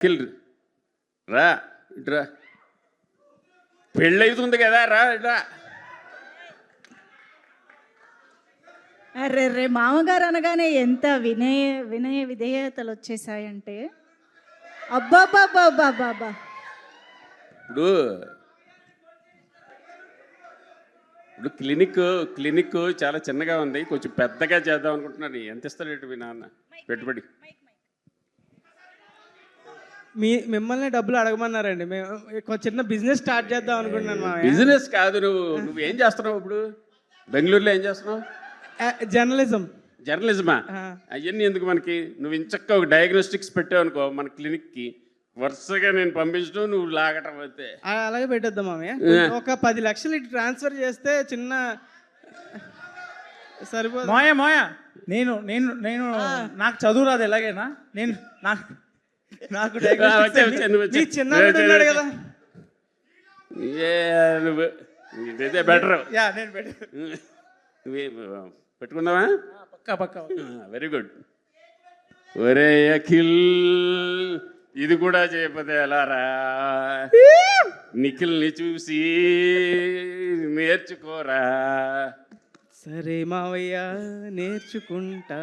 Kill రా ఇట్రా పెళ్ళైతుంది కదా రా ఇట్రా అరే రే మామగారు అనగానే ఎంత వినయ వినయ విధేయతలు వచ్చేసాయంటే. అబ్బాబాబాబాబాబా ఇప్పుడు ఇప్పుడు క్లినిక్ క్లినిక్ చాలా చిన్నగా ఉంది కొంచెం పెద్దగా చేద్దాం అనుకుంటున్నాను. ఎంత ఇస్తాడు మీ నాన్న? పెట్టుబడి. మీ మిమ్మల్ని డబ్బులు అడగమన్నారండి. మేము ఒక చిన్న బిజినెస్ స్టార్ట్ చేద్దాం అనుకుంటున్నాను బిజినెస్ కాదు నువ్వు నువ్వు ఏం చేస్తున్నావు ఇప్పుడు? బెంగళూరులో ఏం చేస్తున్నావు? జర్నలిజం. జర్నలిజమా? అవన్నీ ఎందుకు మనకి? నువ్వు ఇంచక్క ఒక డయాగ్నోస్టిక్స్ పెట్టావు అనుకో మన క్లినిక్కి. వరుసగా నేను పంపించడం నువ్వు లాగటం అయితే అలాగే పెట్టేద్దాం మామయ్య ఒక పది లక్షలు ఇటు ట్రాన్స్ఫర్ చేస్తే చిన్న సరిపోదు. మోయ మోయ నేను నేను నేను నాకు చదువు రాదు ఎలాగైనా. నేను నాకు నాకు. మీ చిన్నాడు ఉన్నాడు కదా. నువ్వు ఇదైతే బెటర్ యా నేను పెట్టు నువ్వే పెట్టుకుందామా పక్క పక్క వెరీ గుడ్ ఒరే అఖిల్ ఇది కూడా చేయకపోతే ఎలారా నిఖిల్ని చూసి నేర్చుకోరా. సరే మావయ్య నేర్చుకుంటా.